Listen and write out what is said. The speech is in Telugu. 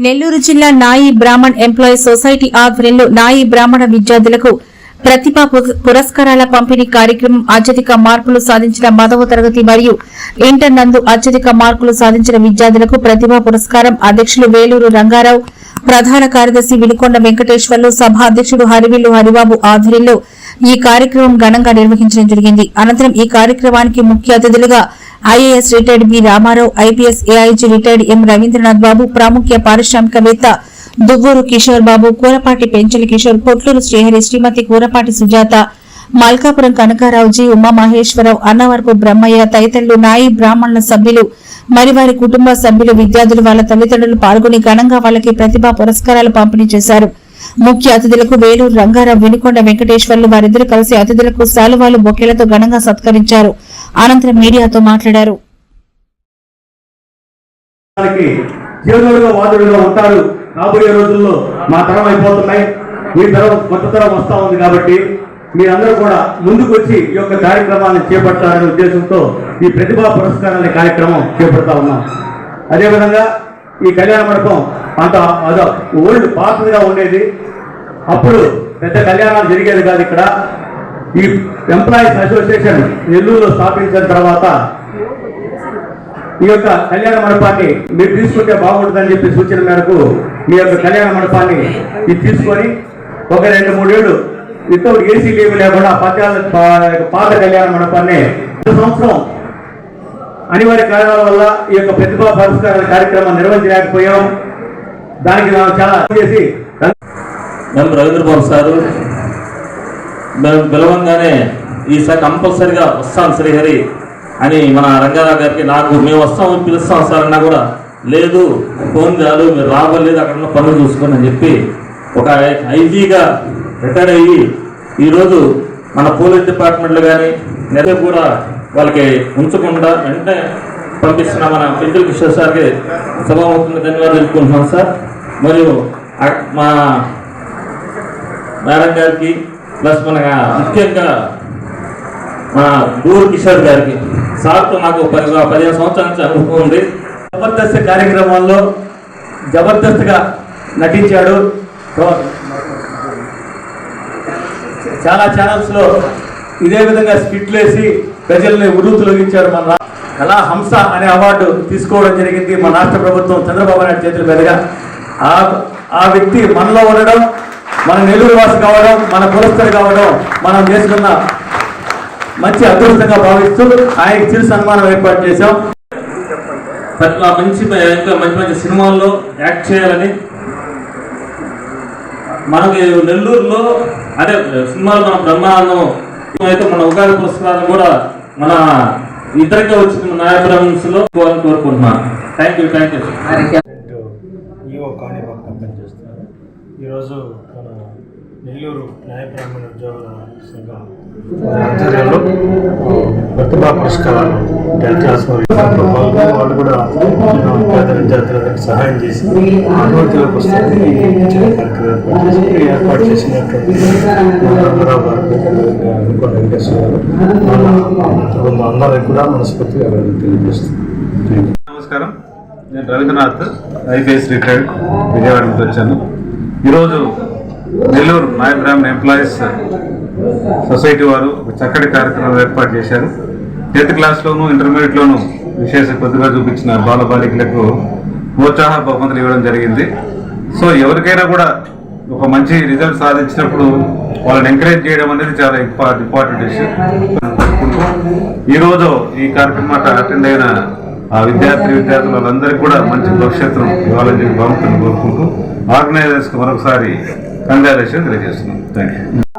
నెల్లూరు జిల్లా నాయి బ్రాహ్మణ్ ఎంప్లాయీ సొసైటీ ఆధ్వర్యంలో నాయి బ్రాహ్మణ విద్యార్థులకు ప్రతిభా పు- పురస్కారాల పంపిణీ కార్యక్రమం అత్యధిక మార్కులు సాధించిన పదవ తరగతి మరియు ఇంటర్ నందు అత్యధిక మార్కులు సాధించిన విద్యార్థులకు ప్రతిభా పురస్కారం. అధ్యక్షులు వేలూరు రంగారావు ప్రధాన కార్యదర్శి వినుకొండ వెంకటేశ్వర్లు సభ అధ్యక్షుడు హరివిల్లు హరిబాబు ఆధ్వర్యంలో ఈ కార్యక్రమం ఘనంగా నిర్వహించడం జరిగింది. అనంతరం ఈ కార్యక్రమానికి ముఖ్య అతిథులుగా IAS retired B Ramarao IPS AIG retired M Ravindranath Babu ప్రాముఖ్య పారిశ్రామికవేత్త దువ్వూరు కిషోర్ బాబు కూరపాటి పెంచల కిషోర్ పొట్లూరు శ్రీహరి శ్రీమతి కూరపాటి సుజాత మల్కాపురం కనకారావు జి ఉమామహేశ్వరరావు అన్నవరపు బ్రహ్మయ్య తదితరులు నాయి బ్రాహ్మణుల సభ్యులు మరి వారి కుటుంబ సభ్యులు విద్యార్థులు వాళ్ళ తల్లిదండ్రులు పాల్గొని ఘనంగా వాళ్ళకి ప్రతిభా పురస్కారాలు పంపిణీ చేశారు. ముఖ్య అతిథులకు వేలూరు రంగారావు వినుకొండ వెంకటేశ్వర్లు వారిద్దరూ కలిసి అతిథులకు శాలువాలు బొకేలతో ఘనంగా సత్కరించారు. అనంతరం మీడియాతో మాట్లాడారు. ఉంటారు. రాబోయే రోజుల్లో మా తరం అయిపోతున్నాయి. మీ తరం కొత్త తరం వస్తా ఉంది కాబట్టి మీరందరూ కూడా ముందుకు వచ్చి ఈ యొక్క కార్యక్రమాన్ని చేపట్టాలనే ఉద్దేశంతో ఈ ప్రతిభా పురస్కారాల కార్యక్రమం చేపడతా ఉన్నాం. అదేవిధంగా ఈ కళ్యాణ మండపం అంత అదో ఓల్డ్ పాతదిగా ఉండేది. అప్పుడు పెద్ద కళ్యాణాలు జరిగేది కాదు ఇక్కడ. ఈ ఎంప్లాయీస్ అసోసియేషన్ నెల్లూరులో స్థాపించిన తర్వాత ఈ యొక్క కళ్యాణ మండపాన్ని మీరు తీసుకుంటే బాగుంటుందని చెప్పి సూచన మేరకు మీ యొక్క కళ్యాణ మండపాన్ని ఇది తీసుకొని ఒక రెండు మూడేళ్ళు వితౌట్ ఏసీ లీవ్ లేకుండా పత్యాల పాత కళ్యాణ మండపాన్ని సంవత్సరం అనివార్య కారణాల వల్ల ఈ యొక్క ప్రతిభా పురస్కారాల కార్యక్రమం నిర్వహించలేకపోయాం. దానికి చాలా చేసి మేము రవీంద్రబాబు సారు మేము పిలవంగానే ఈసారి కంపల్సరిగా వస్తాం శ్రీహరి అని మన రంగారావు గారికి నాకు మేము వస్తాం పిలుస్తాం సార్ అన్నా కూడా లేదు ఫోన్ కాదు మీరు రావలేదు అక్కడ ఉన్న పనులు చూసుకోండి అని చెప్పి ఒక ఐజీగా రిటైర్ అయ్యి ఈరోజు మన పోలీస్ డిపార్ట్మెంట్లో కానీ నెల కూడా వాళ్ళకి ఉంచకుండా వెంటనే పంపిస్తున్న మన పెద్దల కిషోర్ సార్కి సభాముఖంగా ధన్యవాదాలు తెలుపుకుంటున్నాం సార్. మరియు మా మేడం గారికి ప్లస్ మన ముఖ్యంగా మా గూరు కిషోర్ గారికి సార్తో నాకు పది పదిహేను సంవత్సరాల నుంచి అనుభవం ఉంది. జబర్దస్త్ కార్యక్రమాల్లో జబర్దస్త్గా నటించాడు చాలా ఛానల్స్లో ఇదే విధంగా స్కిట్లు వేసి ప్రజల్ని ఉరువు తొలగించాడు మన రా- కళా హంస అనే అవార్డు తీసుకోవడం జరిగింది మన రాష్ట్ర ప్రభుత్వం చంద్రబాబు నాయుడు చేతుల మీదుగా. ఆ ఆ వ్యక్తి మనలో ఉండడం మన నెల్లూరు వాసి కావడం మన పురస్కరు కావడం మనం చేసుకున్న మంచి అదృష్టంగా భావిస్తూ ఆయనకి చిరు సన్మానం ఏర్పాటు చేశాం. అట్లా మంచి ఇంకా మంచి మంచి సినిమాల్లో యాక్ట్ చేయాలని మనకి నెల్లూరులో అదే సినిమాలు మన బ్రహ్మానందం అయితే మన ఉగాది పురస్కారం కూడా మన ఇద్దరికి వచ్చిన నాయబ్రహ్మన్స్లో కోవాలని కోరుకుంటున్నాను thank you thank you EO Kanipaka పనిచేస్తున్నారు ఈరోజు మన నెల్లూరు న్యాయ బ్రాహ్మణ ఉద్యోగుల సంఘం ఆధ్వర్యంలో ప్రతిభా పురస్కారాలు వాళ్ళు కూడా పేద విద్యార్థులకు సహాయం చేసి అనుమతిలోకి వస్తుంది ఏర్పాటు చేసినటువంటి మన గారు వెంకటేశ్వర గారు వాళ్ళ కుటుంబ అందరికి కూడా మనస్ఫూర్తిగా తెలియజేస్తుంది నమస్కారం. నేను రవీంద్రనాథ్ ఐపీఎస్ రిటైర్డ్ విజయవాడ నుంచి వచ్చాను. ఈరోజు నెల్లూరు నాయ ఎంప్లాయీస్ సొసైటీ వారు ఒక చక్కటి కార్యక్రమం ఏర్పాటు చేశారు. టెన్త్ క్లాస్లోను ఇంటర్మీడియట్లోను విశేష కొద్దిగా చూపించిన బాల బాలికలకు ప్రోత్సాహ బహుమతులు ఇవ్వడం జరిగింది. సో ఎవరికైనా కూడా ఒక మంచి రిజల్ట్ సాధించినప్పుడు వాళ్ళని ఎంకరేజ్ చేయడం అనేది చాలా ఇంపార్టెంట్ ఇష్యూ ఈరోజు ఈ కార్యక్రమం అటెండ్ అయిన ఆ విద్యార్థి విద్యార్థులు వాళ్ళందరికీ కూడా మంచి భవిష్యత్తును ఇవ్వాలని చెప్పి భగవంతుని కోరుకుంటూ ఆర్గనైజర్స్కి మరొకసారి కంగ్రాచులేషన్ తెలియజేస్తున్నాం. Thank you